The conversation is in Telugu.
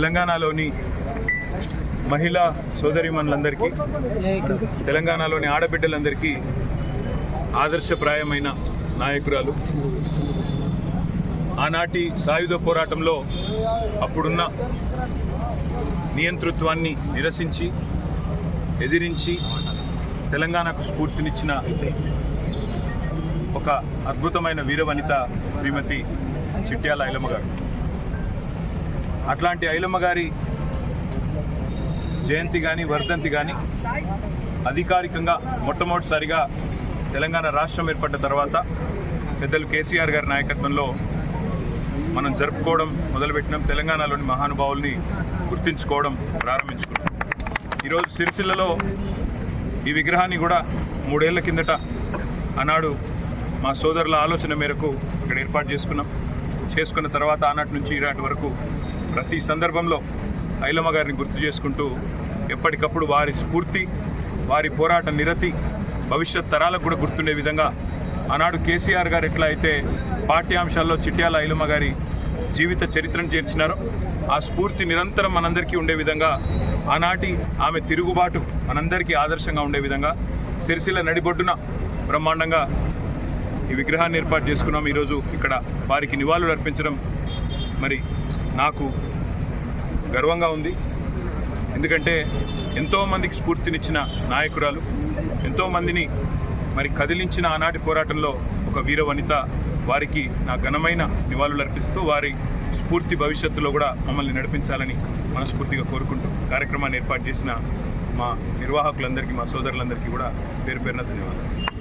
తెలంగాణలోని మహిళా సోదరిమణులందరికీ తెలంగాణలోని ఆడబిడ్డలందరికీ ఆదర్శప్రాయమైన నాయకురాలు. ఆనాటి సాయుధ పోరాటంలో అప్పుడున్న నియంతృత్వాన్ని నిరసించి ఎదిరించి తెలంగాణకు స్ఫూర్తినిచ్చిన ఒక అద్భుతమైన వీరవనిత శ్రీమతి చిట్యాల ఐలమ్మ గారు. అట్లాంటి ఐలమ్మ గారి జయంతి కానీ వర్ధంతి కానీ అధికారికంగా మొట్టమొదటిసారిగా తెలంగాణ రాష్ట్రం ఏర్పడ్డ తర్వాత పెద్దలు కేసీఆర్ గారి నాయకత్వంలో మనం జరుపుకోవడం మొదలుపెట్టినాం. తెలంగాణలోని మహానుభావుల్ని గుర్తించుకోవడం ప్రారంభించుకున్నాం. ఈరోజు సిరిసిల్లలో ఈ విగ్రహాన్ని కూడా మూడేళ్ళ కిందట ఆనాడు మా సోదరుల ఆలోచన మేరకు ఇక్కడ ఏర్పాటు చేసుకున్నాం. చేసుకున్న తర్వాత ఆనాటి నుంచి ఈనాటి వరకు ప్రతి సందర్భంలో ఐలమ్మ గారిని గుర్తు చేసుకుంటూ ఎప్పటికప్పుడు వారి స్ఫూర్తి వారి పోరాట నిరతి భవిష్యత్ తరాలకు కూడా గుర్తుండే విధంగా ఆనాడు కేసీఆర్ గారు ఎట్లా అయితే పాఠ్యాంశాల్లో చిట్యాల ఐలమ్మ గారి జీవిత చరిత్రను చేర్చినారో ఆ స్ఫూర్తి నిరంతరం మనందరికీ ఉండే విధంగా ఆనాటి ఆమె తిరుగుబాటు మనందరికీ ఆదర్శంగా ఉండే విధంగా సిరిసిల్ల నడిబొడ్డున బ్రహ్మాండంగా ఈ విగ్రహాన్ని ఏర్పాటు చేసుకున్నాం. ఈరోజు ఇక్కడ వారికి నివాళులు అర్పించడం మరి నాకు గర్వంగా ఉంది. ఎందుకంటే ఎంతోమందికి స్ఫూర్తినిచ్చిన నాయకురాలు ఎంతోమందిని మరి కదిలించిన ఆనాటి పోరాటంలో ఒక వీర వనిత వారికి నా ఘనమైన నివాళులు అర్పిస్తూ వారి స్ఫూర్తి భవిష్యత్తులో కూడా మమ్మల్ని నడిపించాలని మనస్ఫూర్తిగా కోరుకుంటూ కార్యక్రమాన్ని ఏర్పాటు చేసిన మా నిర్వాహకులందరికీ మా సోదరులందరికీ కూడా పేరు పేరున ధన్యవాదాలు.